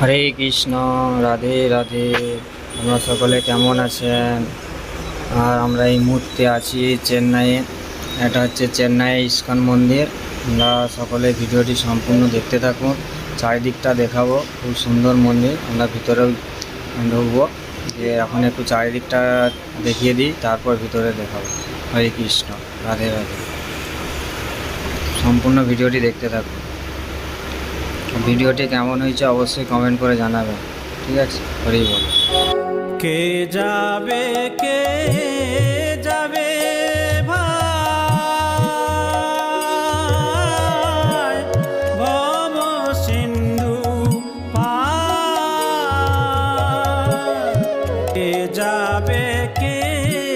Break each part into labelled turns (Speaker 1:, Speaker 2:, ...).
Speaker 1: হরে কৃষ্ণ, রাধে রাধে। আমরা সকলে কেমন আছেন? আর আমরা এই মুহূর্তে আছি চেন্নাইয়ে। এটা হচ্ছে চেন্নাই ইস্কন মন্দির। আমরা সকলে ভিডিওটি সম্পূর্ণ দেখতে থাকুন চারিদিকটা দেখাবো। খুব সুন্দর মন্দির। আমরা ভিতরেও ঢুকবো। যে এখন একটু চারিদিকটা দেখিয়ে দিই, তারপর ভিতরে দেখাবো। হরে কৃষ্ণ, রাধে রাধে। সম্পূর্ণ ভিডিওটি দেখতে থাকুন ভিডিওটি কেমন হয়েছে অবশ্যই কমেন্ট করে জানাবেন ঠিক আছে? হরি বল।
Speaker 2: কে যাবে কে যাবে যাবে, কে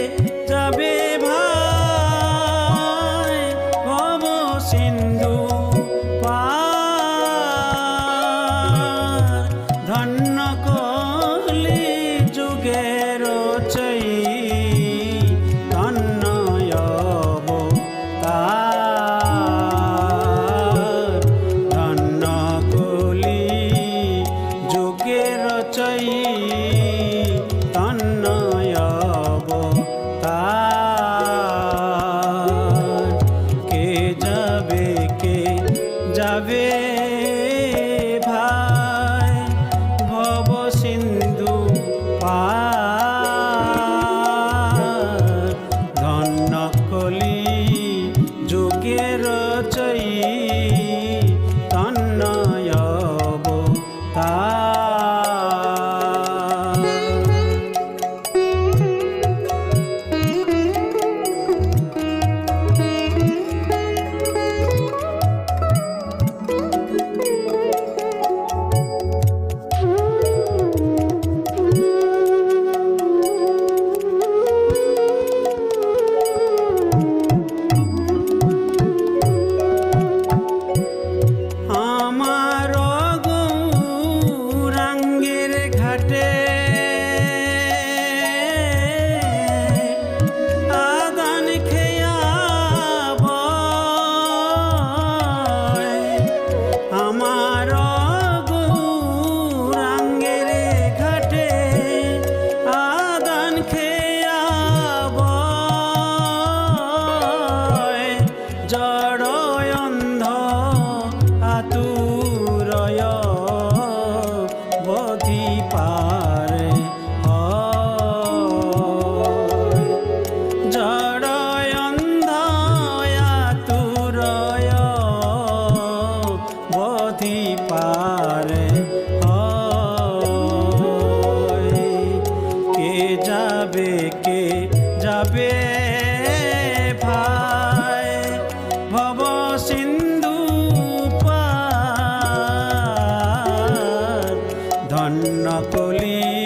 Speaker 2: যাবে কে যাবে ভাই? ভব সিন্ধু ধন্য কলি